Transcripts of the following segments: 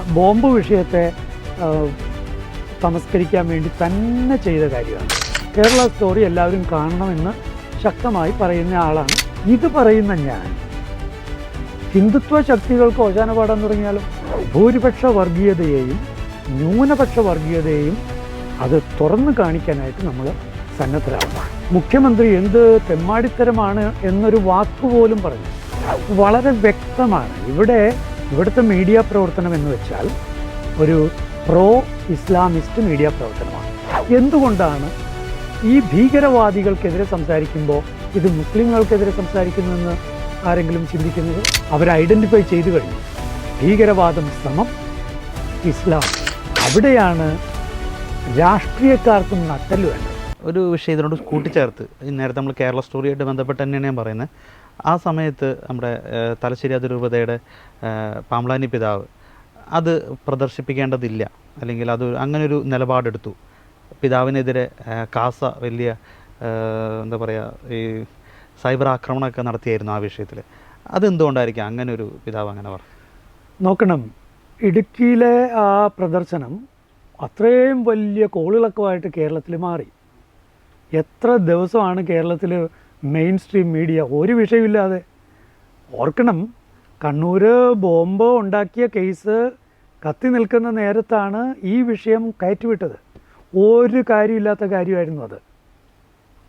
Bomb വിഷയത്തെ സംസ്കരിക്കാൻ വേണ്ടി തന്നെ ചെയ്ത കാര്യമാണ്. കേരള സ്റ്റോറി എല്ലാവരും കാണണമെന്ന് ശക്തമായി പറയുന്ന ആളാണ്. ഇത് പറയുന്ന ഞാൻ. ഹിന്ദുത്വ ശക്തികൾക്ക് ഓശാനപാടാൻ തുടങ്ങിയാലും ഭൂരിപക്ഷ വർഗീയതയെയും ന്യൂനപക്ഷ വർഗീയതയെയും അത് തുറന്നു കാണിക്കാനായിട്ട് നമ്മൾ സന്നദ്ധരാകും മുഖ്യമന്ത്രി എന്ത് തെമ്മാടിത്തരമാണ് എന്നൊരു വാക്കുപോലും പറഞ്ഞു. വളരെ വ്യക്തമാണ്. ഇവിടെ ഇവിടുത്തെ മീഡിയ പ്രവർത്തനം എന്ന് വെച്ചാൽ ഒരു പ്രോ ഇസ്ലാമിസ്റ്റ് മീഡിയ പ്രവർത്തനമാണ്. എന്തുകൊണ്ടാണ് ഈ ഭീകരവാദികൾക്കെതിരെ സംസാരിക്കുമ്പോൾ ഇത് മുസ്ലിങ്ങൾക്കെതിരെ സംസാരിക്കുന്നെന്ന് ആരെങ്കിലും ചിന്തിക്കുന്നത്? അവർ ഐഡന്റിഫൈ ചെയ്തു കഴിഞ്ഞു. ഭീകരവാദം ശ്രമം ഇസ്ലാം. അവിടെയാണ് രാഷ്ട്രീയക്കാർക്കും നട്ടൽ വേണ്ടത്. ഒരു വിഷയം ഇതിനോട് കൂട്ടിച്ചേർത്ത്. നേരത്തെ നമ്മൾ കേരള സ്റ്റോറിയായിട്ട് ബന്ധപ്പെട്ട് തന്നെയാണ് ഞാൻ പറയുന്നത്. ആ സമയത്ത് നമ്മുടെ തലശ്ശേരി അതിരൂപതയുടെ പാമ്പ്ലാനി പിതാവ് അത് പ്രദർശിപ്പിക്കേണ്ടതില്ല. അല്ലെങ്കിൽ അത് അങ്ങനെ ഒരു നിലപാടെടുത്തു. പിതാവിനെതിരെ കാസ വലിയ എന്താ പറയുക ഈ സൈബർ ആക്രമണമൊക്കെ നടത്തിയായിരുന്നു ആ വിഷയത്തിൽ അതെന്തുകൊണ്ടായിരിക്കും അങ്ങനെ ഒരു പിതാവ് അങ്ങനെ പറഞ്ഞു? നോക്കണം. ഇടുക്കിയിലെ ആ പ്രദർശനം അത്രയും വലിയ കോളിളക്കമായിട്ട് കേരളത്തിൽ മാറി. എത്ര ദിവസമാണ് കേരളത്തിൽ മെയിൻ സ്ട്രീം മീഡിയ ഒരു വിഷയമില്ലാതെ ഓർക്കണം കണ്ണൂർ ബോംബ് ഉണ്ടാക്കിയ കേസ് കത്തി നിൽക്കുന്ന നേരത്താണ് ഈ വിഷയം കയറ്റിവിട്ടത്. ഒരു കാര്യമില്ലാത്ത കാര്യമായിരുന്നു അത്.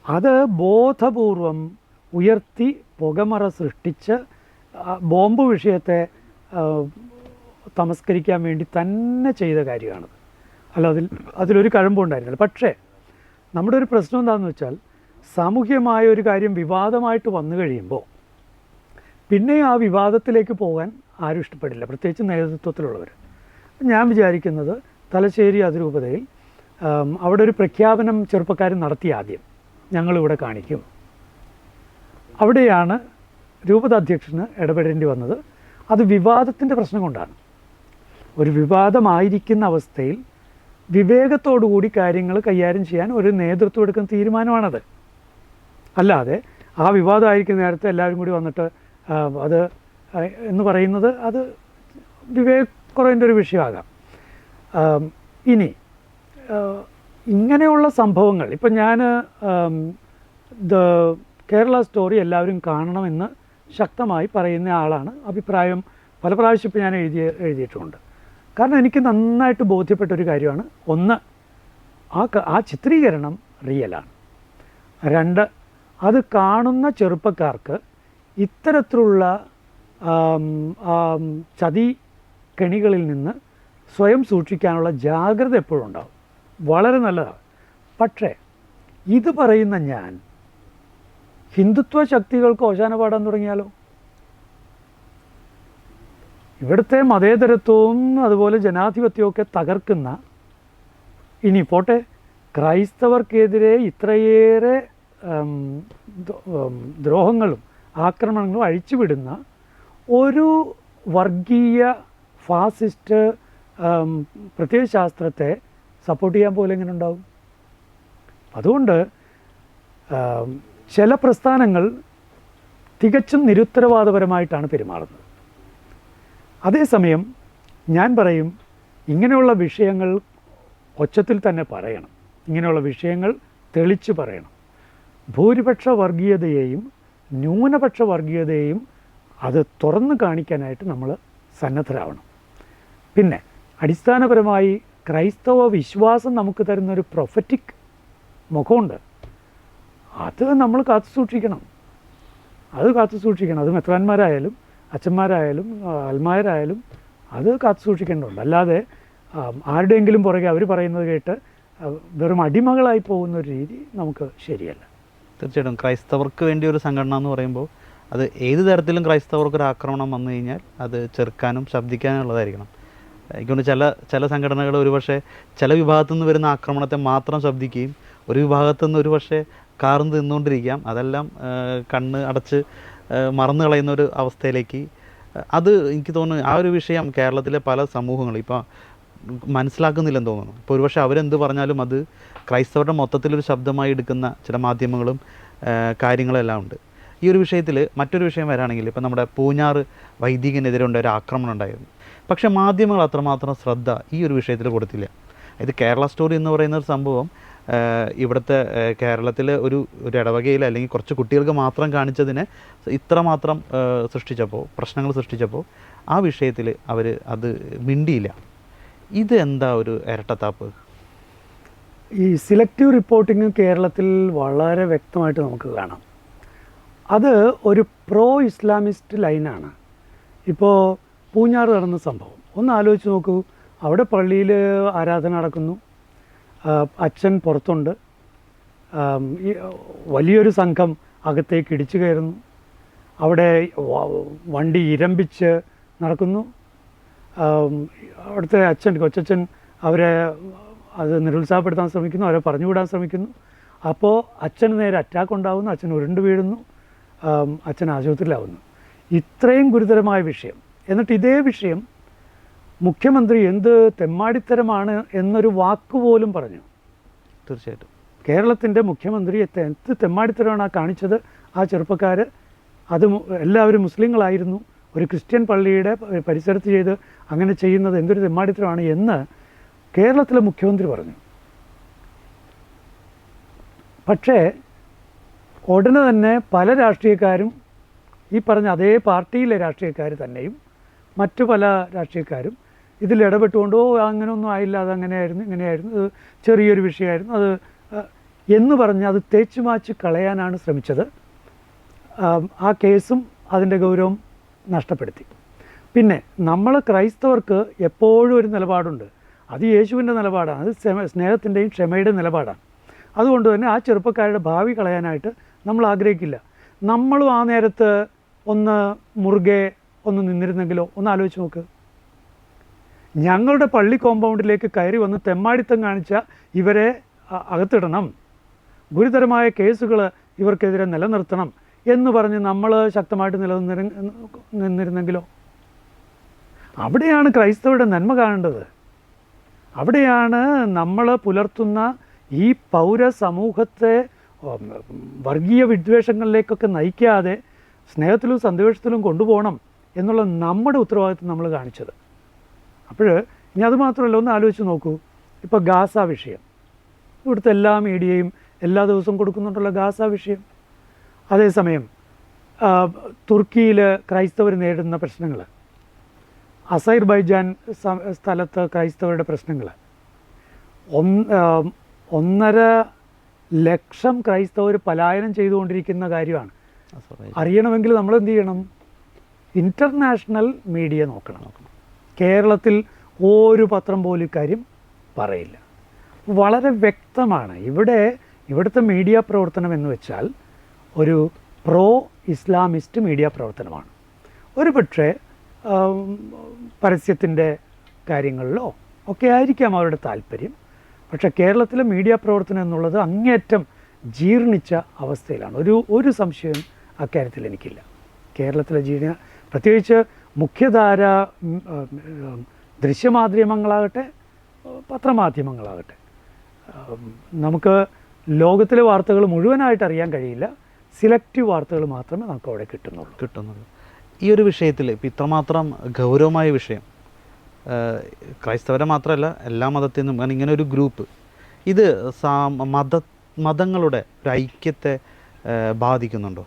അത് ബോധപൂർവം ഉയർത്തി പുകമറ സൃഷ്ടിച്ച് ബോംബ് വിഷയത്തെ തമസ്കരിക്കാൻ വേണ്ടി തന്നെ ചെയ്ത കാര്യമാണത്. അല്ല അതിൽ അതിലൊരു കഴമ്പുണ്ടായിരുന്നില്ല. പക്ഷേ നമ്മുടെ ഒരു പ്രശ്നം എന്താണെന്ന് വെച്ചാൽ സാമൂഹ്യമായ ഒരു കാര്യം വിവാദമായിട്ട് വന്നു കഴിയുമ്പോൾ പിന്നെ ആ വിവാദത്തിലേക്ക് പോകാൻ ആരും ഇഷ്ടപ്പെടില്ല പ്രത്യേകിച്ച് നേതൃത്വത്തിലുള്ളവർ. ഞാൻ വിചാരിക്കുന്നത് തലശ്ശേരി അതിരൂപതയിൽ അവിടെ ഒരു പ്രഖ്യാപനം ചെറുപ്പക്കാരൻ നടത്തി ആദ്യം. ഞങ്ങളിവിടെ കാണിക്കും. അവിടെയാണ് രൂപത അധ്യക്ഷന് ഇടപെടേണ്ടി വന്നത്. അത് വിവാദത്തിന്റെ പ്രശ്നം കൊണ്ടാണ്. ഒരു വിവാദമായിരിക്കുന്ന അവസ്ഥയിൽ വിവേകത്തോടുകൂടി കാര്യങ്ങൾ കൈകാര്യം ചെയ്യാൻ ഒരു നേതൃത്വം എടുക്കുന്ന തീരുമാനമാണത്. അല്ലാതെ ആ വിവാദമായിരിക്കുന്ന നേരത്തെ എല്ലാവരും കൂടി വന്നിട്ട് അത് എന്ന് പറയുന്നത് അത് വിവേകക്കുറവിന്റെ ഒരു വിഷയമാകാം. ഇനി ഇങ്ങനെയുള്ള സംഭവങ്ങൾ ഇപ്പം ഞാൻ ദ കേരള സ്റ്റോറി എല്ലാവരും കാണണമെന്ന് ശക്തമായി പറയുന്ന ആളാണ്. അഭിപ്രായം പല പ്രാവശ്യം ഇപ്പം ഞാൻ എഴുതിയ എഴുതിയിട്ടുമുണ്ട് കാരണം എനിക്ക് നന്നായിട്ട് ബോധ്യപ്പെട്ട ഒരു കാര്യമാണ്. ഒന്ന് ആ ആ ചിത്രീകരണം റിയലാണ് രണ്ട് അത് കാണുന്ന ചെറുപ്പക്കാർക്ക് ഇത്തരത്തിലുള്ള ചതി കെണികളിൽ നിന്ന് സ്വയം സൂക്ഷിക്കാനുള്ള ജാഗ്രത എപ്പോഴും ഉണ്ടാവും. വളരെ നല്ലതാണ്. പക്ഷേ ഇത് പറയുന്ന ഞാൻ ഹിന്ദുത്വ ശക്തികൾക്ക് ഓശാന പാടാൻ തുടങ്ങിയാലോ? ഇവിടുത്തെ മതേതരത്വവും അതുപോലെ ജനാധിപത്യവും ഒക്കെ തകർക്കുന്ന ഇനി പോട്ടെ ക്രൈസ്തവർക്കെതിരെ ഇത്രയേറെ ദ്രോഹങ്ങളും ആക്രമണങ്ങളും അഴിച്ചുവിടുന്ന ഒരു വർഗീയ ഫാസിസ്റ്റ് പ്രത്യയശാസ്ത്രത്തെ സപ്പോർട്ട് ചെയ്യാൻ പോലെ എങ്ങനെ ഉണ്ടാവും? അതുകൊണ്ട് ചില പ്രസ്ഥാനങ്ങൾ തികച്ചും നിരുത്തരവാദപരമായിട്ടാണ് പെരുമാറുന്നത്. അതേസമയം ഞാൻ പറയും ഇങ്ങനെയുള്ള വിഷയങ്ങൾ ഒച്ചത്തിൽ തന്നെ പറയണം. ഇങ്ങനെയുള്ള വിഷയങ്ങൾ തെളിച്ച് പറയണം. ഭൂരിപക്ഷ വർഗീയതയെയും ന്യൂനപക്ഷ വർഗീയതയെയും അത് തുറന്നു കാണിക്കാനായിട്ട് നമ്മൾ സന്നദ്ധരാവണം. പിന്നെ അടിസ്ഥാനപരമായി ക്രൈസ്തവ വിശ്വാസം നമുക്ക് തരുന്നൊരു പ്രൊഫറ്റിക് മുഖമുണ്ട്. അത് നമ്മൾ കാത്തു സൂക്ഷിക്കണം അത് കാത്തു സൂക്ഷിക്കണം അത് മെത്രാന്മാരായാലും അച്ഛന്മാരായാലും അൽമാരായാലും അത് കാത്തു സൂക്ഷിക്കേണ്ടതുണ്ട്. അല്ലാതെ ആരുടെയെങ്കിലും പുറകെ അവർ പറയുന്നത് കേട്ട് വെറും അടിമകളായി പോകുന്ന ഒരു രീതി നമുക്ക് ശരിയല്ല. തീർച്ചയായിട്ടും ക്രൈസ്തവർക്ക് വേണ്ടി ഒരു സംഘടന എന്ന് പറയുമ്പോൾ അത് ഏത് തരത്തിലും ക്രൈസ്തവർക്ക് ഒരു ആക്രമണം വന്നു കഴിഞ്ഞാൽ അത് ചെറുക്കാനും ശബ്ദിക്കാനും ഉള്ളതായിരിക്കണം. എനിക്കൊണ്ട് ചില ചില സംഘടനകൾ ഒരുപക്ഷെ ചില വിഭാഗത്തു നിന്ന് വരുന്ന ആക്രമണത്തെ മാത്രം ശബ്ദിക്കുകയും ഒരു വിഭാഗത്തു നിന്ന് ഒരുപക്ഷെ കാർന്ന് നിന്നുകൊണ്ടിരിക്കാം. അതെല്ലാം കണ്ണ് അടച്ച് മറന്നു കളയുന്ന ഒരു അവസ്ഥയിലേക്ക് അത് എനിക്ക് തോന്നുന്നു ആ ഒരു വിഷയം കേരളത്തിലെ പല സമൂഹങ്ങളും ഇപ്പോൾ മനസ്സിലാക്കുന്നില്ലെന്ന് തോന്നുന്നു. ഇപ്പോൾ ഒരുപക്ഷെ അവരെന്ത് പറഞ്ഞാലും അത് ക്രൈസ്തവരുടെ മൊത്തത്തിലൊരു ശബ്ദമായി എടുക്കുന്ന ചില മാധ്യമങ്ങളും കാര്യങ്ങളെല്ലാം ഉണ്ട്. ഈ ഒരു വിഷയത്തിൽ മറ്റൊരു വിഷയം വരാണെങ്കിൽ ഇപ്പോൾ നമ്മുടെ പൂഞ്ഞാറ് വൈദികനെതിരെ ഉണ്ടായ ഒരു ആക്രമണം ഉണ്ടായിരുന്നു. പക്ഷേ മാധ്യമങ്ങൾ അത്രമാത്രം ശ്രദ്ധ ഈ ഒരു വിഷയത്തിൽ കൊടുത്തില്ല. ഇത് കേരള സ്റ്റോറി എന്ന് പറയുന്ന ഒരു സംഭവം ഇവിടുത്തെ കേരളത്തിൽ ഒരു ഒരു ഇടവകയിൽ അല്ലെങ്കിൽ കുറച്ച് കുട്ടികൾക്ക് മാത്രം കാണിച്ചതിനെ ഇത്രമാത്രം സൃഷ്ടിച്ചപ്പോൾ പ്രശ്നങ്ങൾ സൃഷ്ടിച്ചപ്പോൾ ആ വിഷയത്തിൽ അവർ അത് മിണ്ടിയില്ല. ഇത് എന്താ ഒരു ഇരട്ടത്താപ്പ്? ഈ സിലക്റ്റീവ് റിപ്പോർട്ടിംഗ് കേരളത്തിൽ വളരെ വ്യക്തമായിട്ട് നമുക്ക് കാണാം. അത് ഒരു പ്രോ ഇസ്ലാമിസ്റ്റ് ലൈനാണ് ഇപ്പോൾ പൂഞ്ഞാറ് നടന്ന സംഭവം. ഒന്ന് ആലോചിച്ച് നോക്കൂ. അവിടെ പള്ളിയിൽ ആരാധന നടക്കുന്നു. അച്ഛൻ പുറത്തുണ്ട്. ഈ വലിയൊരു സംഘം അകത്തേക്ക് ഇടിച്ചു കയറുന്നു. അവിടെ വണ്ടി ഇരമ്പിച്ച് നടക്കുന്നു. അവിടുത്തെ അച്ഛൻ കൊച്ചച്ഛൻ അവരെ അത് നിരുത്സാഹപ്പെടുത്താൻ ശ്രമിക്കുന്നു അവരെ പറഞ്ഞുവിടാൻ ശ്രമിക്കുന്നു. അപ്പോൾ അച്ഛന് നേരെ അറ്റാക്ക് ഉണ്ടാകുന്നു അച്ഛൻ ഉരുണ്ട് വീഴുന്നു അച്ഛൻ ആശുപത്രിയിലാവുന്നു. ഇത്രയും ഗുരുതരമായ വിഷയം. എന്നിട്ട് ഇതേ വിഷയം മുഖ്യമന്ത്രി എന്ത് തെമ്മാടിത്തരമാണ് എന്നൊരു വാക്ക് പോലും പറഞ്ഞു. തീർച്ചയായിട്ടും. കേരളത്തിന്റെ മുഖ്യമന്ത്രി എന്ത് തെമ്മാടിത്തരമാണ് ആ കാണിച്ചത്? ആ ചെറുപ്പക്കാർ അത് എല്ലാവരും മുസ്ലിങ്ങളായിരുന്നു. ഒരു ക്രിസ്ത്യൻ പള്ളിയുടെ പരിസരത്ത് ചെയ്ത് അങ്ങനെ ചെയ്യുന്നത് എന്തൊരു തെമ്മാടിത്തരമാണ് എന്ന് കേരളത്തിലെ മുഖ്യമന്ത്രി പറഞ്ഞു. പക്ഷേ ഉടനെ തന്നെ പല രാഷ്ട്രീയക്കാരും ഈ പറഞ്ഞ അതേ പാർട്ടിയിലെ രാഷ്ട്രീയക്കാർ തന്നെയും മറ്റു പല രാഷ്ട്രീയക്കാരും ഇതിൽ ഇടപെട്ടുകൊണ്ട് ഓ അങ്ങനെയൊന്നും ആയില്ല അത് അങ്ങനെയായിരുന്നു ഇങ്ങനെയായിരുന്നു. അത് ചെറിയൊരു വിഷയമായിരുന്നു. അത് എന്ന് പറഞ്ഞ് അത് തേച്ചു മാച്ച് കളയാനാണ് ശ്രമിച്ചത്. ആ കേസും അതിന്റെ ഗൗരവം നഷ്ടപ്പെടുത്തി. പിന്നെ നമ്മൾ ക്രൈസ്തവർക്ക് എപ്പോഴും ഒരു നിലപാടുണ്ട്. അത് യേശുവിന്റെ നിലപാടാണ് അത് സ്നേഹ- സ്നേഹത്തിന്റെയും ക്ഷമയുടെ നിലപാടാണ്. അതുകൊണ്ട് തന്നെ ആ ചെറുപ്പക്കാരുടെ ഭാവി കളയാനായിട്ട് നമ്മൾ ആഗ്രഹിക്കില്ല. നമ്മളും ആ നേരത്ത് ഒന്ന് മുറുകെ ഒന്ന് നിന്നിരുന്നെങ്കിലോ ഒന്ന് ആലോചിച്ച് നോക്ക്. ഞങ്ങളുടെ പള്ളി കോമ്പൗണ്ടിലേക്ക് കയറി വന്ന് തെമ്മാടിത്തം കാണിച്ച ഇവരെ അകത്തിടണം. ഗുരുതരമായ കേസുകൾ ഇവർക്കെതിരെ നിലനിർത്തണം എന്ന് പറഞ്ഞ് നമ്മൾ ശക്തമായിട്ട് നിലനിന്നിരു നിന്നിരുന്നെങ്കിലോ? അവിടെയാണ് ക്രൈസ്തവരുടെ നന്മ കാണേണ്ടത്. അവിടെയാണ് നമ്മൾ പുലർത്തുന്ന ഈ പൗര സമൂഹത്തെ വർഗീയ വിദ്വേഷങ്ങളിലേക്കൊക്കെ നയിക്കാതെ സ്നേഹത്തിലും സന്തോഷത്തിലും കൊണ്ടുപോകണം എന്നുള്ള നമ്മുടെ ഉത്തരവാദിത്വം നമ്മൾ കാണിച്ചത്. അപ്പോൾ ഇനി അതുമാത്രമല്ല ഒന്ന് ആലോചിച്ച് നോക്കൂ. ഇപ്പോൾ ഗാസ വിഷയം. ഇവിടുത്തെ എല്ലാ മീഡിയയും എല്ലാ ദിവസവും കൊടുക്കുന്നുണ്ടല്ലോ ഗാസ വിഷയം. അതേസമയം തുർക്കിയിൽ ക്രൈസ്തവർ നേരിടുന്ന പ്രശ്നങ്ങൾ അസൈർബൈജാൻ ബൈജാൻ സ്ഥലത്ത് ക്രൈസ്തവരുടെ പ്രശ്നങ്ങൾ ഒന്നര ലക്ഷം ക്രൈസ്തവർ പലായനം ചെയ്തുകൊണ്ടിരിക്കുന്ന കാര്യമാണ്. അറിയണമെങ്കിൽ നമ്മൾ എന്ത് ചെയ്യണം? ഇന്റർനാഷണൽ മീഡിയ നോക്കണം. നോക്കണം. കേരളത്തിൽ ഒരു പത്രം പോലും ഇക്കാര്യം പറയില്ല. വളരെ വ്യക്തമാണ്. ഇവിടെ ഇവിടുത്തെ മീഡിയ പ്രവർത്തനം എന്ന് വെച്ചാൽ ഒരു പ്രോ ഇസ്ലാമിസ്റ്റ് മീഡിയ പ്രവർത്തനമാണ്. ഒരു പക്ഷേ പരസ്യത്തിന്റെ കാര്യങ്ങളിലോ ഒക്കെ ആയിരിക്കാം അവരുടെ താല്പര്യം. പക്ഷേ കേരളത്തിലെ മീഡിയ പ്രവർത്തനം എന്നുള്ളത് അങ്ങേയറ്റം ജീർണിച്ച അവസ്ഥയിലാണ്. ഒരു ഒരു സംശയവും അക്കാര്യത്തിൽ എനിക്കില്ല. കേരളത്തിലെ ജീർണ പ്രത്യേകിച്ച് മുഖ്യധാര ദൃശ്യമാധ്യമങ്ങളാകട്ടെ പത്രമാധ്യമങ്ങളാകട്ടെ. നമുക്ക് ലോകത്തിലെ വാർത്തകൾ മുഴുവനായിട്ട് അറിയാൻ കഴിയില്ല. സിലക്റ്റീവ് വാർത്തകൾ മാത്രമേ നമുക്ക് അവിടെ കിട്ടുന്നുള്ളൂ. കിട്ടുന്നത് ഈ ഒരു വിഷയത്തിൽ ഇപ്പം ഇത്രമാത്രം ഗൗരവമായ വിഷയം ക്രൈസ്തവരെ മാത്രമല്ല എല്ലാ മതത്തിൽ നിന്നും കാരണം ഇങ്ങനെ ഒരു ഗ്രൂപ്പ് ഇത് മത മതങ്ങളുടെ ഒരു ഐക്യത്തെ ബാധിക്കുന്നുണ്ടോ?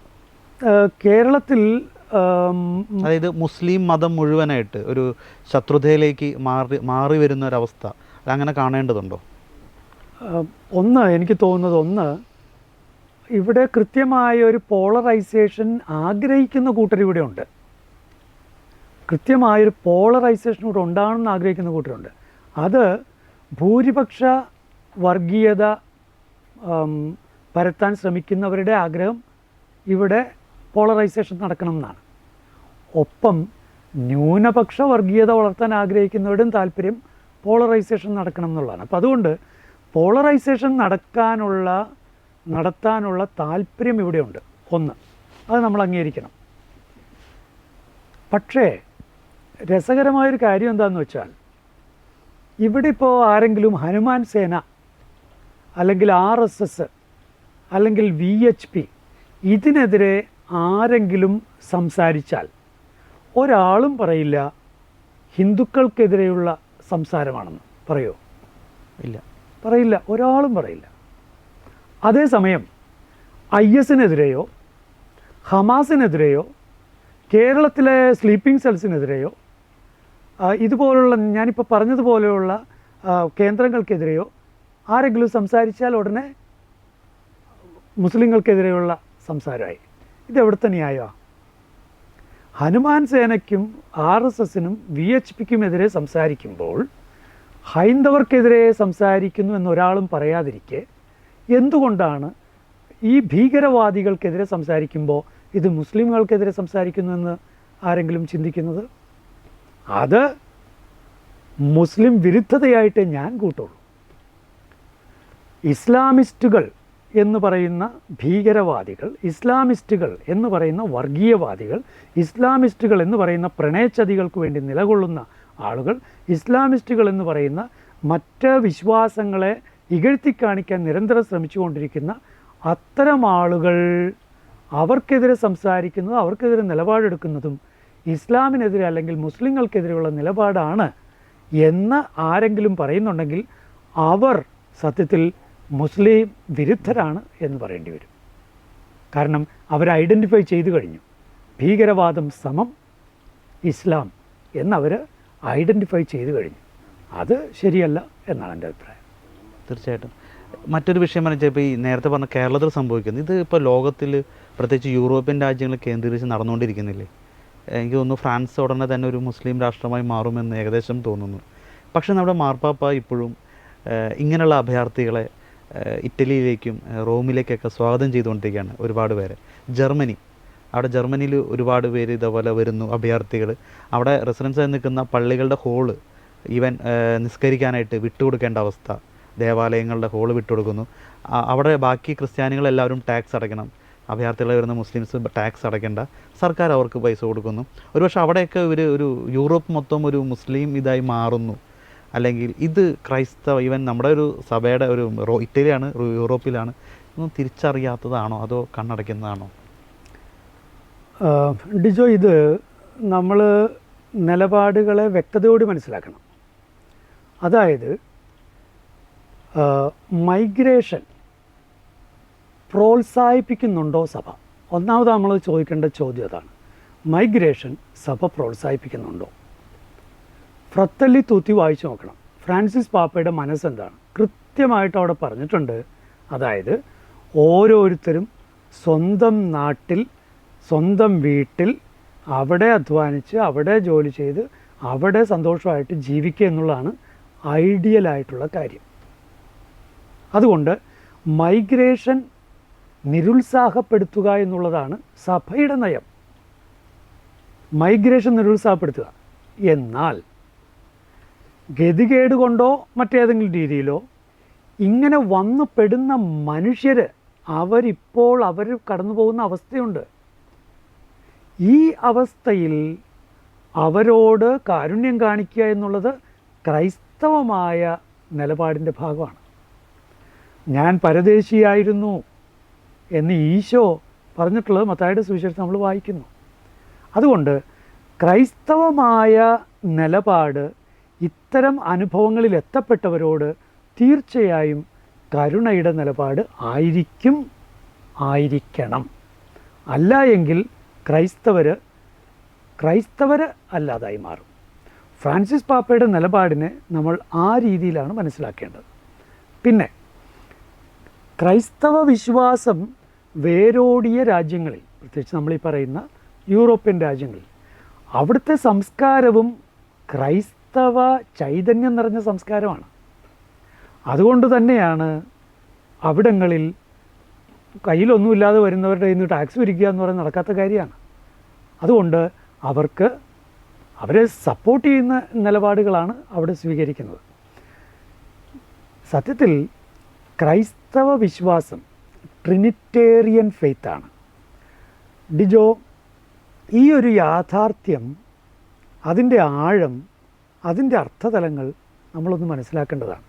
കേരളത്തിൽ അതായത് മുസ്ലിം മതം മുഴുവനായിട്ട് ഒരു ശത്രുതയിലേക്ക് മാറി മാറി വരുന്ന ഒരവസ്ഥ അതങ്ങനെ കാണേണ്ടതുണ്ടോ? ഒന്ന് എനിക്ക് തോന്നുന്നത് ഒന്ന് ഇവിടെ കൃത്യമായ ഒരു പോളറൈസേഷൻ ആഗ്രഹിക്കുന്ന കൂട്ടർ ഇവിടെ ഉണ്ട്. കൃത്യമായൊരു പോളറൈസേഷൻ ഇവിടെ ഉണ്ടാകണമെന്ന് ആഗ്രഹിക്കുന്ന കൂട്ടരുണ്ട് അത് ഭൂരിപക്ഷ വർഗീയത പരത്താൻ ശ്രമിക്കുന്നവരുടെ ആഗ്രഹം ഇവിടെ പോളറൈസേഷൻ നടക്കണം എന്നാണ് ഒപ്പം ന്യൂനപക്ഷ വർഗീയത വളർത്താൻ ആഗ്രഹിക്കുന്നവരുടെയും താല്പര്യം പോളറൈസേഷൻ നടക്കണം എന്നുള്ളതാണ്. അപ്പോൾ അതുകൊണ്ട് പോളറൈസേഷൻ നടക്കാനുള്ള നടത്താനുള്ള താല്പര്യം ഇവിടെയുണ്ട്. ഒന്ന് അത് നമ്മൾ അംഗീകരിക്കണം. പക്ഷേ രസകരമായൊരു കാര്യം എന്താണെന്ന് വെച്ചാൽ ഇവിടെ ഇപ്പോൾ ആരെങ്കിലും ഹനുമാൻ സേന അല്ലെങ്കിൽ ആർ എസ് എസ് അല്ലെങ്കിൽ വി എച്ച് പി ഇതിനെതിരെ ആരെങ്കിലും സംസാരിച്ചാൽ ഒരാളും പറയില്ല ഹിന്ദുക്കൾക്കെതിരെയുള്ള സംസാരമാണെന്ന്. പറയോ? ഇല്ല. പറയില്ല. ഒരാളും പറയില്ല. അതേസമയം ഐ എസിനെതിരെയോ ഹമാസിനെതിരെയോ കേരളത്തിലെ സ്ലീപ്പിംഗ് സെൽസിനെതിരെയോ ഇതുപോലുള്ള ഞാനിപ്പോൾ പറഞ്ഞതുപോലെയുള്ള കേന്ദ്രങ്ങൾക്കെതിരെയോ ആരെങ്കിലും സംസാരിച്ചാൽ ഉടനെ മുസ്ലിങ്ങൾക്കെതിരെയുള്ള സംസാരമായി. ഇതെവിടുത്തെ ന്യായമാണ് ഹനുമാൻ സേനയ്ക്കും ആർ എസ് എസിനും വി എച്ച് പിക്കുമെതിരെ സംസാരിക്കുമ്പോൾ ഹൈന്ദവർക്കെതിരെ സംസാരിക്കുന്നു എന്നൊരാളും പറയാതിരിക്കെ എന്തുകൊണ്ടാണ് ഈ ഭീകരവാദികൾക്കെതിരെ സംസാരിക്കുമ്പോൾ ഇത് മുസ്ലിങ്ങൾക്കെതിരെ സംസാരിക്കുന്നു എന്ന് ആരെങ്കിലും ചിന്തിക്കുന്നത്? അത് മുസ്ലിം വിരുദ്ധതയായിട്ട് ഞാൻ കൂട്ടുള്ളൂ. ഇസ്ലാമിസ്റ്റുകൾ എന്ന് പറയുന്ന ഭീകരവാദികൾ ഇസ്ലാമിസ്റ്റുകൾ എന്ന് പറയുന്ന വർഗീയവാദികൾ ഇസ്ലാമിസ്റ്റുകൾ എന്ന് പറയുന്ന പ്രണയച്ചതികൾക്ക് വേണ്ടി നിലകൊള്ളുന്ന ആളുകൾ ഇസ്ലാമിസ്റ്റുകൾ എന്ന് പറയുന്ന മറ്റ് വിശ്വാസങ്ങളെ ഇകഴ്ത്തി കാണിക്കാൻ നിരന്തരം ശ്രമിച്ചുകൊണ്ടിരിക്കുന്ന അത്തരം ആളുകൾ അവർക്കെതിരെ സംസാരിക്കുന്നതും അവർക്കെതിരെ നിലപാടെടുക്കുന്നതും ഇസ്ലാമിനെതിരെ അല്ലെങ്കിൽ മുസ്ലിങ്ങൾക്കെതിരെയുള്ള നിലപാടാണ് എന്ന് ആരെങ്കിലും പറയുന്നുണ്ടെങ്കിൽ അവർ സത്യത്തിൽ മുസ്ലിം വിരുദ്ധരാണ് എന്ന് പറയേണ്ടി വരും. കാരണം അവർ ഐഡന്റിഫൈ ചെയ്തു കഴിഞ്ഞു. ഭീകരവാദം സമം ഇസ്ലാം എന്നവർ ഐഡന്റിഫൈ ചെയ്തു കഴിഞ്ഞു. അത് ശരിയല്ല എന്നാണ് എന്റെ അഭിപ്രായം. തീർച്ചയായിട്ടും. മറ്റൊരു വിഷയം പറഞ്ഞാൽ ഇപ്പോൾ ഈ നേരത്തെ പറഞ്ഞ കേരളത്തിൽ സംഭവിക്കുന്നത് ഇത് ഇപ്പോൾ ലോകത്തിൽ പ്രത്യേകിച്ച് യൂറോപ്യൻ രാജ്യങ്ങൾ കേന്ദ്രീകരിച്ച് നടന്നുകൊണ്ടിരിക്കുന്നില്ലേ? എനിക്ക് തോന്നുന്നു ഫ്രാൻസ് ഉടനെ തന്നെ ഒരു മുസ്ലിം രാഷ്ട്രമായി മാറുമെന്ന് ഏകദേശം തോന്നുന്നു. പക്ഷേ നമ്മുടെ മാർപ്പാപ്പ ഇപ്പോഴും ഇങ്ങനെയുള്ള അഭയാർത്ഥികളെ ഇറ്റലിയിലേക്കും റോമിലേക്കൊക്കെ സ്വാഗതം ചെയ്തുകൊണ്ടിരിക്കുകയാണ് ഒരുപാട് പേരെ. ജർമ്മനി. അവിടെ ജർമ്മനിയിൽ ഒരുപാട് പേര് ഇതേപോലെ വരുന്നു അഭയാർത്ഥികൾ അവിടെ റെസിഡൻസായി നിൽക്കുന്ന പള്ളികളുടെ ഹോൾ ഈവൻ നിസ്കരിക്കാനായിട്ട് വിട്ടുകൊടുക്കേണ്ട അവസ്ഥ. ദേവാലയങ്ങളുടെ ഹോൾ വിട്ടുകൊടുക്കുന്നു. അവിടെ ബാക്കി ക്രിസ്ത്യാനികളെല്ലാവരും ടാക്സ് അടയ്ക്കണം. അഭയാർത്ഥികളെ വരുന്ന മുസ്ലിംസ് ടാക്സ് അടയ്ക്കേണ്ട. സർക്കാർ അവർക്ക് പൈസ കൊടുക്കുന്നു. ഒരുപക്ഷെ അവിടെയൊക്കെ ഒരു ഒരു യൂറോപ്പ് മൊത്തം ഒരു മുസ്ലിം ഇതായി മാറുന്നു. അല്ലെങ്കിൽ ഇത് ക്രൈസ്തവ ഈവൻ നമ്മുടെ ഒരു സഭയുടെ ഒരു ഇറ്റലിയാണ് യൂറോപ്പിലാണ് ഒന്നും തിരിച്ചറിയാത്തതാണോ അതോ കണ്ണടയ്ക്കുന്നതാണോ? ഡിജോ ഇത് നമ്മൾ നിലപാടുകളെ വ്യക്തതയോടെ മനസ്സിലാക്കണം. അതായത് മൈഗ്രേഷൻ പ്രോത്സാഹിപ്പിക്കുന്നുണ്ടോ സഭ? ഒന്നാമത് നമ്മൾ ചോദിക്കേണ്ട ചോദ്യം അതാണ്. മൈഗ്രേഷൻ സഭ പ്രോത്സാഹിപ്പിക്കുന്നുണ്ടോ? ഫ്രത്തല്ലി തൂത്തി വായിച്ചു നോക്കണം. ഫ്രാൻസിസ് പാപ്പയുടെ മനസ്സെന്താണ്? കൃത്യമായിട്ട് അവിടെ പറഞ്ഞിട്ടുണ്ട്. അതായത് ഓരോരുത്തരും സ്വന്തം നാട്ടിൽ സ്വന്തം വീട്ടിൽ അവിടെ അധ്വാനിച്ച് അവിടെ ജോലി ചെയ്ത് അവിടെ സന്തോഷമായിട്ട് ജീവിക്കുക എന്നുള്ളതാണ് ഐഡിയലായിട്ടുള്ള കാര്യം. അതുകൊണ്ട് മൈഗ്രേഷൻ നിരുത്സാഹപ്പെടുത്തുക എന്നുള്ളതാണ് സഭയുടെ നയം. മൈഗ്രേഷൻ നിരുത്സാഹപ്പെടുത്തുക. എന്നാൽ ഗതികേട് കൊണ്ടോ മറ്റേതെങ്കിലും രീതിയിലോ ഇങ്ങനെ വന്നു പെടുന്ന മനുഷ്യർ അവരിപ്പോൾ അവർ കടന്നു പോകുന്ന അവസ്ഥയുണ്ട്. ഈ അവസ്ഥയിൽ അവരോട് കാരുണ്യം കാണിക്കുക എന്നുള്ളത് ക്രൈസ്തവമായ നിലപാടിന്റെ ഭാഗമാണ്. ഞാൻ പരദേശിയായിരുന്നു എന്ന് ഈശോ പറഞ്ഞിട്ടുള്ളത് മത്തായുടെ സുവിശേഷം നമ്മൾ വായിക്കുന്നു. അതുകൊണ്ട് ക്രൈസ്തവമായ നിലപാട് ഇത്തരം അനുഭവങ്ങളിൽ എത്തപ്പെട്ടവരോട് തീർച്ചയായും കരുണയുടെ നിലപാട് ആയിരിക്കും ആയിരിക്കണം. അല്ല എങ്കിൽ ക്രൈസ്തവർ ക്രൈസ്തവർ അല്ലാതായി മാറും. ഫ്രാൻസിസ് പാപ്പയുടെ നിലപാടിനെ നമ്മൾ ആ രീതിയിലാണ് മനസ്സിലാക്കേണ്ടത്. പിന്നെ ക്രൈസ്തവ വിശ്വാസം വേരോടിയ രാജ്യങ്ങളിൽ പ്രത്യേകിച്ച് നമ്മൾ ഈ പറയുന്ന യൂറോപ്യൻ രാജ്യങ്ങളിൽ അവിടുത്തെ സംസ്കാരവും ക്രൈസ്തവ ചൈതന്യം നിറഞ്ഞ സംസ്കാരമാണ്. അതുകൊണ്ട് തന്നെയാണ് അവിടങ്ങളിൽ കയ്യിലൊന്നുമില്ലാതെ വരുന്നവരുടെ നിന്ന് ടാക്സ് പിരിക്കുക എന്ന് പറയുന്നത് നടക്കാത്ത കാര്യമാണ്. അതുകൊണ്ട് അവർക്ക് അവരെ സപ്പോർട്ട് ചെയ്യുന്ന നിലപാടുകളാണ് അവിടെ സ്വീകരിക്കുന്നത്. സത്യത്തിൽ ക്രൈസ്തവ വിശ്വാസം ട്രിനിറ്റേറിയൻ ഫെയ്ത്താണ് ഡിജോ ഈ ഒരു യാഥാർത്ഥ്യം അതിന്റെ ആഴം അതിന്റെ അർത്ഥതലങ്ങൾ നമ്മളൊന്ന് മനസ്സിലാക്കേണ്ടതാണ്.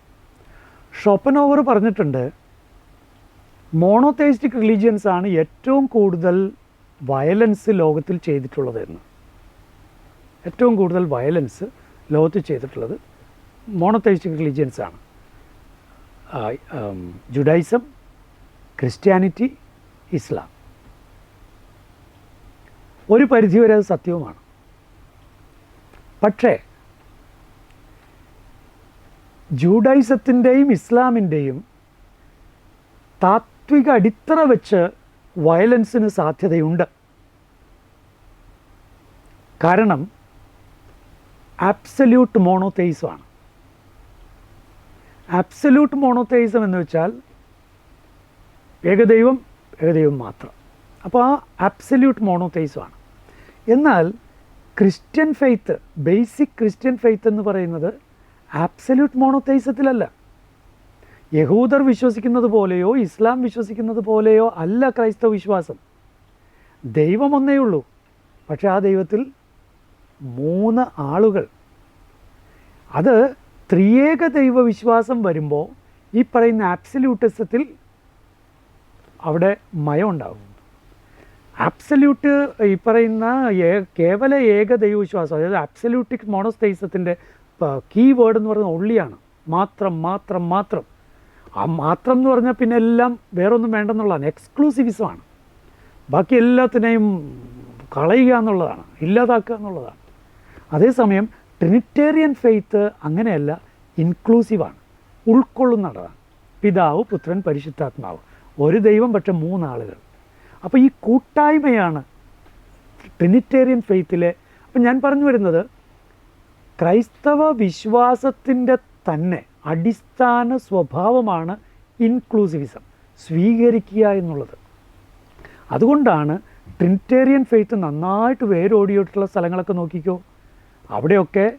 ഷോപ്പനോവർ പറഞ്ഞിട്ടുണ്ട് മോണോതേസ്റ്റിക് റിലീജിയൻസ് ആണ് ഏറ്റവും കൂടുതൽ വയലൻസ് ലോകത്തിൽ ചെയ്തിട്ടുള്ളത് എന്ന്. ഏറ്റവും കൂടുതൽ വയലൻസ് ലോകത്ത് ചെയ്തിട്ടുള്ളത് മോണോതേസ്റ്റിക് റിലീജിയൻസ് ആണ്. ജുഡൈസം ക്രിസ്ത്യാനിറ്റി ഇസ്ലാം ഒരു പരിധിവരെ അത് സത്യവുമാണ്. പക്ഷേ ജൂഡൈസത്തിന്റെയും ഇസ്ലാമിന്റെയും താത്വിക അടിത്തറ വെച്ച് വയലൻസിന് സാധ്യതയുണ്ട്. കാരണം ആബ്സല്യൂട്ട് മോണോതെയിസമാണ് ആബ്സല്യൂട്ട് മോണോതെയിസം എന്ന് വെച്ചാൽ ഏകദൈവം ഏകദൈവം മാത്രം. അപ്പോൾ ആ ആബ്സല്യൂട്ട് മോണോതെയിസമാണ് എന്നാൽ Christian faith basic Christian faith എന്ന് പറയുന്നത് ആബ്സല്യൂട്ട് മോണോത്തൈസത്തിലല്ല യഹൂദർ വിശ്വസിക്കുന്നത് പോലെയോ ഇസ്ലാം വിശ്വസിക്കുന്നത് പോലെയോ അല്ല ക്രൈസ്തവ വിശ്വാസം. ദൈവം ഒന്നേ ഉള്ളൂ. പക്ഷേ ആ ദൈവത്തിൽ മൂന്ന് ആളുകൾ. അത് ത്രിയേക ദൈവ വിശ്വാസം വരുമ്പോൾ ഈ പറയുന്ന ആബ്സല്യൂട്ടിസത്തിൽ അവിടെ മയം ഉണ്ടാകും ഈ പറയുന്ന കേവല ഏക ദൈവവിശ്വാസം അതായത് ആബ്സല്യൂട്ടിക് മോണോസ്തൈസത്തിന്റെ കീ വേർഡ് എന്ന് പറയുന്നത് ഒള്ളിയാണ് മാത്രം മാത്രം മാത്രം. ആ മാത്രം എന്ന് പറഞ്ഞാൽ പിന്നെ എല്ലാം വേറൊന്നും വേണ്ടെന്നുള്ളതാണ്. എക്സ്ക്ലൂസിവിസമാണ് ബാക്കി എല്ലാത്തിനെയും കളയുക എന്നുള്ളതാണ്. ഇല്ലാതാക്കുക എന്നുള്ളതാണ്. അതേസമയം ട്രിനിറ്റേറിയൻ ഫെയ്ത്ത് അങ്ങനെയല്ല ഇൻക്ലൂസീവാണ് ഉൾക്കൊള്ളുന്നതാണ്. പിതാവ് പുത്രൻ പരിശുദ്ധാത്മാവ്. ഒരു ദൈവം പക്ഷെ മൂന്നാളുകൾ. അപ്പോൾ ഈ കൂട്ടായ്മയാണ് ട്രിനിറ്റേറിയൻ ഫെയ്ത്തിലെ അപ്പം ഞാൻ പറഞ്ഞു വരുന്നത് ക്രൈസ്തവ വിശ്വാസത്തിന്റെ തന്നെ അടിസ്ഥാന സ്വഭാവമാണ് ഇൻക്ലൂസിവിസം സ്വീകരിക്കുക എന്നുള്ളത്. അതുകൊണ്ടാണ് ട്രിനിറ്റേറിയൻ ഫെയ്ത്ത് നന്നായിട്ട് വേരോടിയിട്ടുള്ള സ്ഥലങ്ങളൊക്കെ നോക്കിക്കോ. അവിടെയൊക്കെ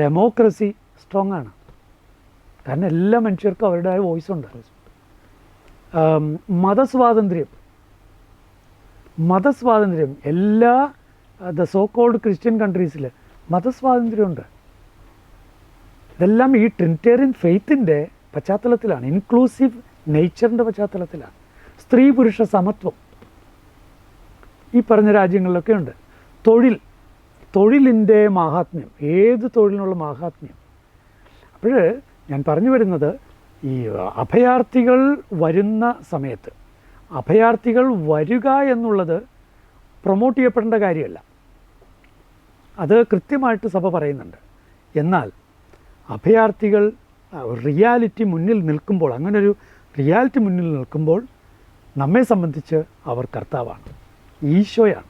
ഡെമോക്രസി സ്ട്രോങ് ആണ്. കാരണം എല്ലാ മനുഷ്യർക്കും അവരുടേതായ വോയിസ് ഉണ്ട്. മതസ്വാതന്ത്ര്യം. മതസ്വാതന്ത്ര്യം. എല്ലാ ദ സോ കോൾഡ് ക്രിസ്ത്യൻ കൺട്രീസിൽ മതസ്വാതന്ത്ര്യമുണ്ട്. ഇതെല്ലാം ഈ ട്രിനിറ്റേറിയൻ ഫെയ്ത്തിന്റെ പശ്ചാത്തലത്തിലാണ്. ഇൻക്ലൂസീവ് നേച്ചറിന്റെ പശ്ചാത്തലത്തിലാണ്. സ്ത്രീ പുരുഷ സമത്വം. ഈ പറഞ്ഞ രാജ്യങ്ങളിലൊക്കെ ഉണ്ട്. തൊഴിൽ. തൊഴിലിന്റെ മാഹാത്മ്യം. ഏത് തൊഴിലിനുള്ള മാഹാത്മ്യം? അപ്പോൾ ഞാൻ പറഞ്ഞു വരുന്നത് ഈ അഭയാർത്ഥികൾ വരുന്ന സമയത്ത്. അഭയാർത്ഥികൾ വരിക എന്നുള്ളത് പ്രൊമോട്ട് ചെയ്യപ്പെടേണ്ട കാര്യമല്ല. അത് കൃത്യമായിട്ട് സഭ പറയുന്നുണ്ട്. എന്നാൽ അഭയാർത്ഥികൾ റിയാലിറ്റി മുന്നിൽ നിൽക്കുമ്പോൾ അങ്ങനൊരു റിയാലിറ്റി മുന്നിൽ നിൽക്കുമ്പോൾ നമ്മെ സംബന്ധിച്ച് അവർ കർത്താവാണ് ഈശോയാണ്.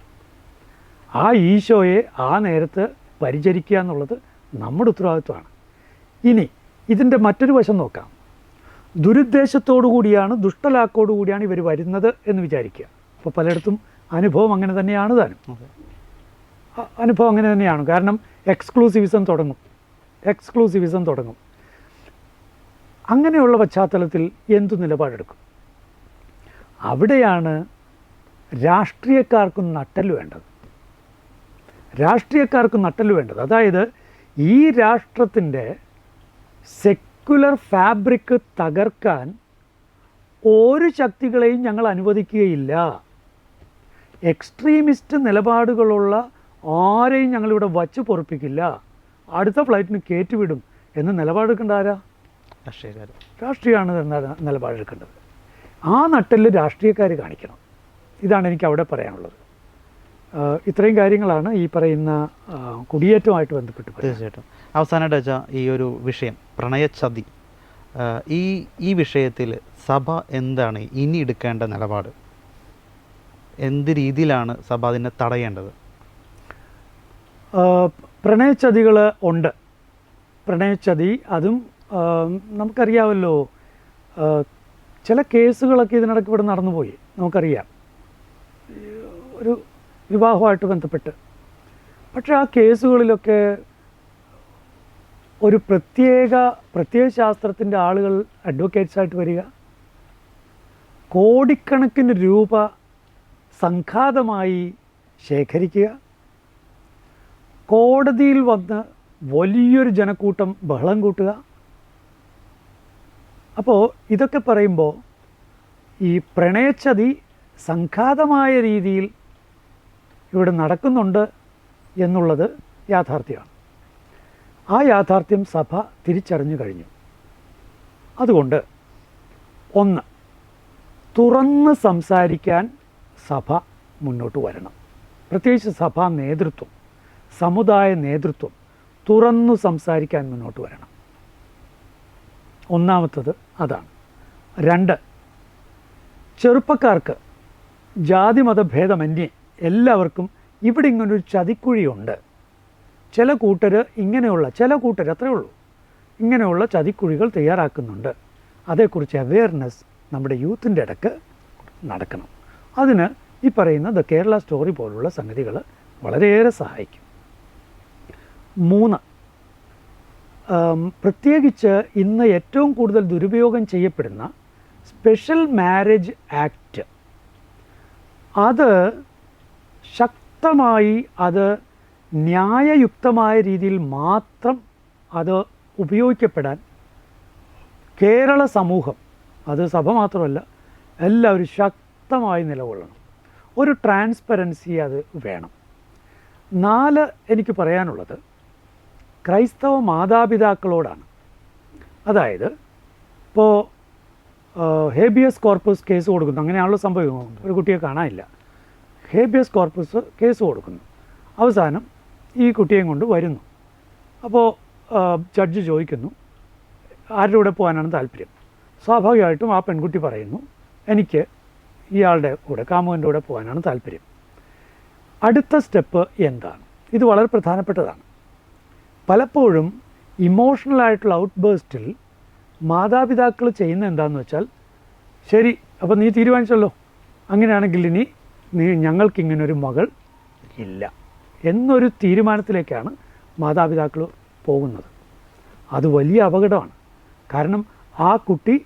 ആ ഈശോയെ ആ നേരത്ത് പരിചരിക്കുക എന്നുള്ളത് നമ്മുടെ ഉത്തരവാദിത്വമാണ്. ഇനി ഇതിന്റെ മറ്റൊരു വശം നോക്കാം. ദുരുദ്ദേശത്തോടു കൂടിയാണ് ദുഷ്ടലാക്കോടു കൂടിയാണ് ഇവർ വരുന്നത് എന്ന് വിചാരിക്കുക. അപ്പോൾ പലയിടത്തും അനുഭവം അങ്ങനെ തന്നെയാണ് താനും. അനുഭവം അങ്ങനെ തന്നെയാണ്. കാരണം എക്സ്ക്ലൂസിവിസം തുടങ്ങും. എക്സ്ക്ലൂസിവിസം തുടങ്ങും. അങ്ങനെയുള്ള പശ്ചാത്തലത്തിൽ എന്തു നിലപാടെടുക്കും? അവിടെയാണ് രാഷ്ട്രീയക്കാർക്കും നട്ടൽ വേണ്ടത്. രാഷ്ട്രീയക്കാർക്ക് നട്ടൽ വേണ്ടത്. അതായത് ഈ രാഷ്ട്രത്തിന്റെ സെക്യുലർ ഫാബ്രിക് തകർക്കാൻ ഒരു ശക്തികളെയും ഞങ്ങൾ അനുവദിക്കുകയില്ല. എക്സ്ട്രീമിസ്റ്റ് നിലപാടുകളുള്ള ആരെയും ഞങ്ങളിവിടെ വച്ച് പൊറപ്പിക്കില്ല. അടുത്ത ഫ്ലൈറ്റിന് കയറ്റിവിടും എന്ന് നിലപാടെടുക്കേണ്ട ആരാ? രാഷ്ട്രീയക്കാർ രാഷ്ട്രീയമാണ് നില- നിലപാടെടുക്കേണ്ടത്. ആ നട്ടിൽ രാഷ്ട്രീയക്കാർ കാണിക്കണം. ഇതാണ് എനിക്ക് അവിടെ പറയാനുള്ളത്. ഇത്രയും കാര്യങ്ങളാണ് ഈ പറയുന്ന കുടിയേറ്റവുമായിട്ട് ബന്ധപ്പെട്ട് തീർച്ചയായിട്ടും. അവസാനമായിട്ട് വെച്ചാൽ ഈ ഒരു വിഷയം പ്രണയച്ചതി. ഈ ഈ വിഷയത്തിൽ സഭ എന്താണ് ഇനി എടുക്കേണ്ട നിലപാട്? എന്ത് രീതിയിലാണ് സഭ അതിനെ തടയേണ്ടത്? പ്രണയച്ചതികൾ ഉണ്ട്. പ്രണയച്ചതി അതും നമുക്കറിയാമല്ലോ ചില കേസുകളൊക്കെ ഇതിനിടയ്ക്ക് ഇവിടെ നടന്നുപോയി. നമുക്കറിയാം. ഒരു വിവാഹമായിട്ട് ബന്ധപ്പെട്ട്. പക്ഷേ ആ കേസുകളിലൊക്കെ ഒരു പ്രത്യേക പ്രത്യേക ശാസ്ത്രത്തിന്റെ ആളുകൾ അഡ്വക്കേറ്റ്സായിട്ട് വരിക കോടിക്കണക്കിന് രൂപ സംഘാതമായി ശേഖരിക്കുക കോടതിയിൽ വന്ന് വലിയൊരു ജനക്കൂട്ടം ബഹളം കൂട്ടുക. അപ്പോൾ ഇതൊക്കെ പറയുമ്പോൾ ഈ പ്രണയച്ചതി സംഘാതമായ രീതിയിൽ ഇവിടെ നടക്കുന്നുണ്ട് എന്നുള്ളത് യാഥാർത്ഥ്യമാണ്. ആ യാഥാർത്ഥ്യം സഭ തിരിച്ചറിഞ്ഞു കഴിഞ്ഞു. അതുകൊണ്ട് ഒന്ന് തുറന്ന് സംസാരിക്കാൻ സഭ മുന്നോട്ട് വരണം. പ്രത്യേകിച്ച് സഭാ നേതൃത്വം. സമുദായ നേതൃത്വം തുറന്നു സംസാരിക്കാൻ മുന്നോട്ട് വരണം. ഒന്നാമത്തത് അതാണ്. രണ്ട് ചെറുപ്പക്കാർക്ക് ജാതി മതഭേദമന്യേ എല്ലാവർക്കും ഇവിടെ ഇങ്ങനൊരു ചതിക്കുഴിയുണ്ട്. ചില കൂട്ടർ ഇങ്ങനെയുള്ള ചില കൂട്ടർ അത്രേ ഉള്ളൂ ഇങ്ങനെയുള്ള ചതിക്കുഴികൾ തയ്യാറാക്കുന്നുണ്ട്. അതേക്കുറിച്ച് അവെയർനെസ് നമ്മുടെ യൂത്തിന്റെ ഇടയ്ക്ക് നടക്കണം. അതിന് ഈ പറയുന്ന ദ കേരള സ്റ്റോറി പോലുള്ള സംഗതികൾ വളരെയേറെ സഹായിക്കും. മൂന്ന്. പ്രത്യേകിച്ച് ഇന്ന് ഏറ്റവും കൂടുതൽ ദുരുപയോഗം ചെയ്യപ്പെടുന്ന സ്പെഷ്യൽ മാരേജ് ആക്ട്. അത് ശക്തമായി അത് ന്യായയുക്തമായ രീതിയിൽ മാത്രം അത് ഉപയോഗിക്കപ്പെടാൻ കേരള സമൂഹം അത് സഭ മാത്രമല്ല എല്ലാവരും ശക്തമായി നിലകൊള്ളണം. ഒരു ട്രാൻസ്പെറൻസി അത് വേണം. നാല് എനിക്ക് പറയാനുള്ളത് ക്രൈസ്തവ മാതാപിതാക്കളോടാണ്. അതായത് ഇപ്പോൾ ഹേബിയസ് കോർപ്പസ് കേസ് കൊടുക്കുന്നു. അങ്ങനെയാണല്ലോ സംഭവം ഒരു കുട്ടിയെ കാണാനില്ല. ഹേബിയസ് കോർപ്പസ് കേസ് കൊടുക്കുന്നു. അവസാനം ഈ കുട്ടിയെയും കൊണ്ട് വരുന്നു. അപ്പോൾ ജഡ്ജ് ചോദിക്കുന്നു ആരുടെ കൂടെ പോകാനാണ് താല്പര്യം? സ്വാഭാവികമായിട്ടും ആ പെൺകുട്ടി പറയുന്നു എനിക്ക് ഇയാളുടെ കൂടെ കാമുകന്റെ കൂടെ പോകാനാണ് താല്പര്യം. അടുത്ത സ്റ്റെപ്പ് എന്താണ്? ഇത് വളരെ പ്രധാനപ്പെട്ടതാണ്. പലപ്പോഴും ഇമോഷണൽ ആയിട്ടുള്ള ഔട്ട് ബേസ്റ്റിൽ മാതാപിതാക്കൾ ചെയ്യുന്ന എന്താണെന്ന് വെച്ചാൽ ശരി അപ്പോൾ നീ തീരുമാനിച്ചല്ലോ. അങ്ങനെയാണെങ്കിൽ ഇനി നീ ഞങ്ങൾക്കിങ്ങനൊരു മകൾ ഇല്ല. എന്നൊരു തീരുമാനത്തിലേക്കാണ് മാതാപിതാക്കൾ പോകുന്നത്. അത് വലിയ അപകടമാണ്. കാരണം ആ കുട്ടി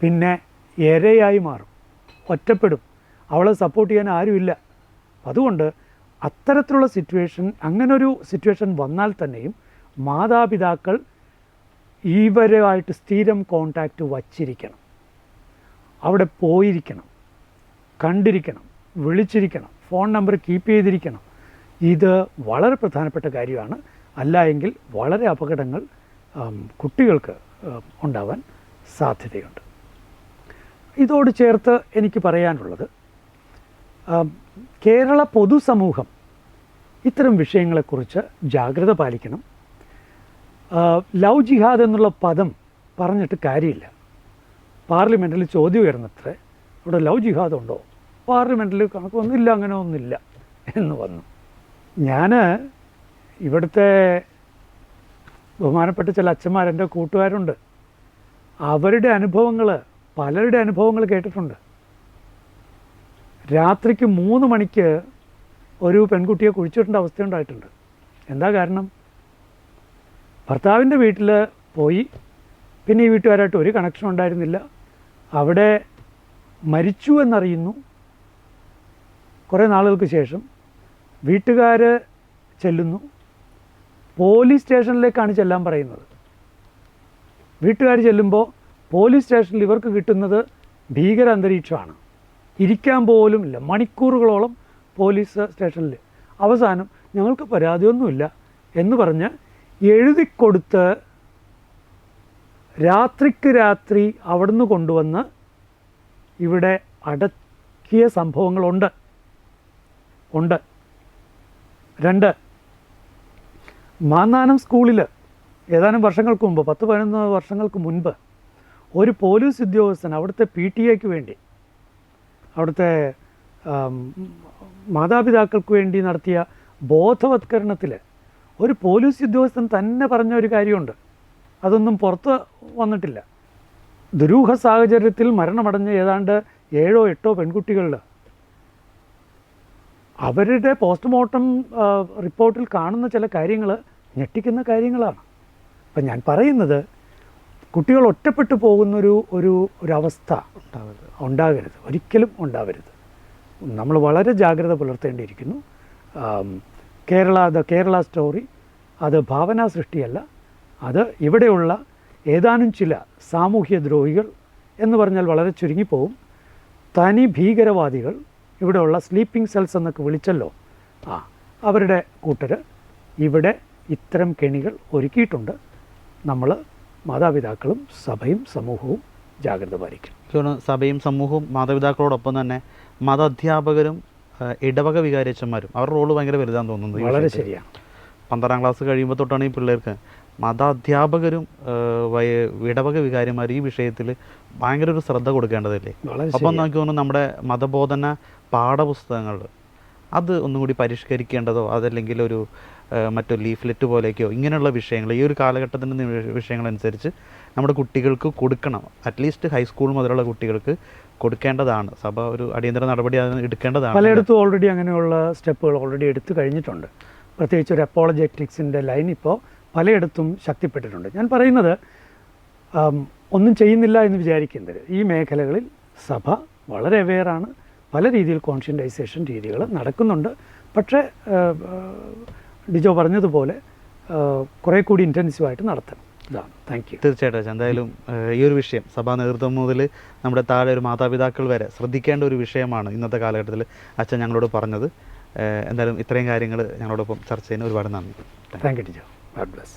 പിന്നെ ഇരയായി മാറും ഒറ്റപ്പെടും. അവളെ സപ്പോർട്ട് ചെയ്യാൻ ആരുമില്ല. അതുകൊണ്ട് അത്തരത്തിലുള്ള സിറ്റുവേഷൻ അങ്ങനൊരു സിറ്റുവേഷൻ വന്നാൽ തന്നെയും മാതാപിതാക്കൾ ഇവരുമായിട്ട് സ്ഥിരം കോണ്ടാക്റ്റ് വച്ചിരിക്കണം. അവിടെ പോയിരിക്കണം. കണ്ടിരിക്കണം. വിളിച്ചിരിക്കണം. ഫോൺ നമ്പർ കീപ്പ് ചെയ്തിരിക്കണം. ഇത് വളരെ പ്രധാനപ്പെട്ട കാര്യമാണ്. അല്ല എങ്കിൽ വളരെ അപകടങ്ങൾ കുട്ടികൾക്ക് ഉണ്ടാവാൻ സാധ്യതയുണ്ട്. ഇതോട് ചേർത്ത് എനിക്ക് പറയാനുള്ളത് കേരള പൊതുസമൂഹം ഇത്തരം വിഷയങ്ങളെക്കുറിച്ച് ജാഗ്രത പാലിക്കണം. ലവ് ജിഹാദ് എന്നുള്ള പദം പറഞ്ഞിട്ട് കാര്യമില്ല. പാർലമെന്റിൽ ചോദ്യം ഉയർന്നത്രേ അവിടെ ലവ് ജിഹാദ് ഉണ്ടോ? പാർലമെന്റിൽ കണക്കൊന്നുമില്ല അങ്ങനെ ഒന്നുമില്ല എന്ന് വന്നു. ഞാൻ ഇവിടുത്തെ ബഹുമാനപ്പെട്ട ചില അച്ഛന്മാരെന്റെ കൂട്ടുകാരുണ്ട്. അവരുടെ അനുഭവങ്ങൾ പലരുടെ അനുഭവങ്ങൾ കേട്ടിട്ടുണ്ട്. രാത്രിക്ക് മൂന്ന് മണിക്ക് ഒരു പെൺകുട്ടിയെ കുഴിച്ചിട്ടേണ്ട അവസ്ഥ ഉണ്ടായിട്ടുണ്ട് എന്താ കാരണം? ഭർത്താവിന്റെ വീട്ടിൽ പോയി. പിന്നെ ഈ വീട്ടുകാരായിട്ട് ഒരു കണക്ഷൻ ഉണ്ടായിരുന്നില്ല. അവിടെ മരിച്ചു എന്നറിയുന്നു. കുറേ നാളുകൾക്ക് ശേഷം വീട്ടുകാർ ചെല്ലുന്നു. പോലീസ് സ്റ്റേഷനിലേക്കാണ് ചെല്ലാൻ പറയുന്നത്. വീട്ടുകാർ ചെല്ലുമ്പോൾ പോലീസ് സ്റ്റേഷനിൽ ഇവർക്ക് കിട്ടുന്നത് ഭീകര അന്തരീക്ഷമാണ് ഇരിക്കാൻ പോലും ഇല്ല. മണിക്കൂറുകളോളം പോലീസ് സ്റ്റേഷനിൽ അവസാനം ഞങ്ങൾക്ക് പരാതിയൊന്നുമില്ല എന്ന് പറഞ്ഞ് എഴുതി കൊടുത്ത് രാത്രിക്ക് രാത്രി അവിടുന്ന് കൊണ്ടുവന്ന് ഇവിടെ അടക്കിയ സംഭവങ്ങളുണ്ട്. ഉണ്ട്. രണ്ട്. മാന്നാനം സ്കൂളിൽ ഏതാനും വർഷങ്ങൾക്ക് മുമ്പ് പത്ത് പതിനൊന്ന് വർഷങ്ങൾക്ക് മുൻപ് ഒരു പോലീസ് ഉദ്യോഗസ്ഥൻ അവിടുത്തെ പി ടി എക്ക് വേണ്ടി അവിടുത്തെ മാതാപിതാക്കൾക്ക് വേണ്ടി നടത്തിയ ബോധവത്കരണത്തിൽ ഒരു പോലീസ് ഉദ്യോഗസ്ഥൻ തന്നെ പറഞ്ഞ ഒരു കാര്യമുണ്ട്. അതൊന്നും പുറത്ത് വന്നിട്ടില്ല. ദുരൂഹ സാഹചര്യത്തിൽ മരണമടഞ്ഞ ഏതാണ്ട് ഏഴോ എട്ടോ പെൺകുട്ടികളിൽ അവരുടെ പോസ്റ്റ്മോർട്ടം റിപ്പോർട്ടിൽ കാണുന്ന ചില കാര്യങ്ങൾ ഞെട്ടിക്കുന്ന കാര്യങ്ങളാണ്. അപ്പം ഞാൻ പറയുന്നത് കുട്ടികൾ ഒറ്റപ്പെട്ടു പോകുന്നൊരു ഒരു ഒരവസ്ഥ. ഉണ്ടാവരുത്. ഉണ്ടാകരുത്. ഒരിക്കലും ഉണ്ടാവരുത്. നമ്മൾ വളരെ ജാഗ്രത പുലർത്തേണ്ടിയിരിക്കുന്നു. കേരള ദ കേരള സ്റ്റോറി അത് ഭാവനാ സൃഷ്ടിയല്ല. അത് ഇവിടെയുള്ള ഏതാനും ചില സാമൂഹ്യ ദ്രോഹികൾ എന്ന് പറഞ്ഞാൽ വളരെ ചുരുങ്ങിപ്പോവും. തനി ഭീകരവാദികൾ ഇവിടെയുള്ള സ്ലീപ്പിംഗ് സെൽസ് എന്നൊക്കെ വിളിച്ചല്ലോ. ആ അവരുടെ കൂട്ടർ ഇവിടെ ഇത്തരം കെണികൾ ഒരുക്കിയിട്ടുണ്ട്. നമ്മൾ മാതാപിതാക്കളും സഭയും സമൂഹവും ജാഗ്രത പാലിക്കും സഭയും സമൂഹവും മാതാപിതാക്കളോടൊപ്പം തന്നെ മത അധ്യാപകരും ഇടവക വികാരിയച്ചന്മാരും അവരുടെ റോൾ ഭയങ്കര വലുതാന്ന് തോന്നുന്നു ഈ വളരെ. ശരിയാണ്. പന്ത്രണ്ടാം ക്ലാസ് കഴിയുമ്പോൾ തൊട്ടാണ് ഈ പിള്ളേർക്ക് മത അധ്യാപകരും ഇടവക വികാരിമാരും ഈ വിഷയത്തിൽ ഭയങ്കര ഒരു ശ്രദ്ധ കൊടുക്കേണ്ടതല്ലേ? അപ്പം നമുക്ക് തോന്നുന്നു നമ്മുടെ മതബോധന പാഠപുസ്തകങ്ങൾ അത് ഒന്നും കൂടി പരിഷ്കരിക്കേണ്ടതോ അതല്ലെങ്കിൽ ഒരു മറ്റു ലീഫ്ലെറ്റ് പോലെയൊക്കെയോ ഇങ്ങനെയുള്ള വിഷയങ്ങൾ ഈ ഒരു കാലഘട്ടത്തിന്റെ വിഷയങ്ങളനുസരിച്ച് നമ്മുടെ കുട്ടികൾക്ക് കൊടുക്കണം. അറ്റ്ലീസ്റ്റ് ഹൈസ്കൂൾ മുതലുള്ള കുട്ടികൾക്ക് കൊടുക്കേണ്ടതാണ്. സഭ ഒരു അടിയന്തര നടപടി എടുക്കേണ്ടതാണ്. പലയിടത്തും ഓൾറെഡി അങ്ങനെയുള്ള സ്റ്റെപ്പുകൾ ഓൾറെഡി എടുത്തു കഴിഞ്ഞിട്ടുണ്ട്. പ്രത്യേകിച്ച് ഒരു അപ്പോളജറ്റിക്സിന്റെ ലൈൻ ഇപ്പോൾ പലയിടത്തും ശക്തിപ്പെട്ടിട്ടുണ്ട്. ഞാൻ പറയുന്നത് ഒന്നും ചെയ്യുന്നില്ല എന്ന് വിചാരിക്കുന്നത് ഈ മേഖലകളിൽ സഭ വളരെ അവെയറാണ് പല രീതിയിൽ കോൺഷ്യന്റൈസേഷൻ രീതികൾ നടക്കുന്നുണ്ട്. പക്ഷേ ഡിജോ പറഞ്ഞതുപോലെ കുറേ കൂടി ഇന്റൻസീവായിട്ട് നടത്തണം. ഇതാണ് താങ്ക് യു തീർച്ചയായിട്ടും. എന്തായാലും ഈ ഒരു വിഷയം സഭാ നേതൃത്വം മുതൽ നമ്മുടെ താഴെ ഒരു മാതാപിതാക്കൾ വരെ ശ്രദ്ധിക്കേണ്ട ഒരു വിഷയമാണ് ഇന്നത്തെ കാലഘട്ടത്തിൽ അച്ഛൻ ഞങ്ങളോട് പറഞ്ഞത്. എന്തായാലും ഇത്രയും കാര്യങ്ങൾ ഞങ്ങളോടൊപ്പം ചർച്ച ചെയ്യുന്ന ഒരുപാട് നന്ദി. Thank you Dijo God bless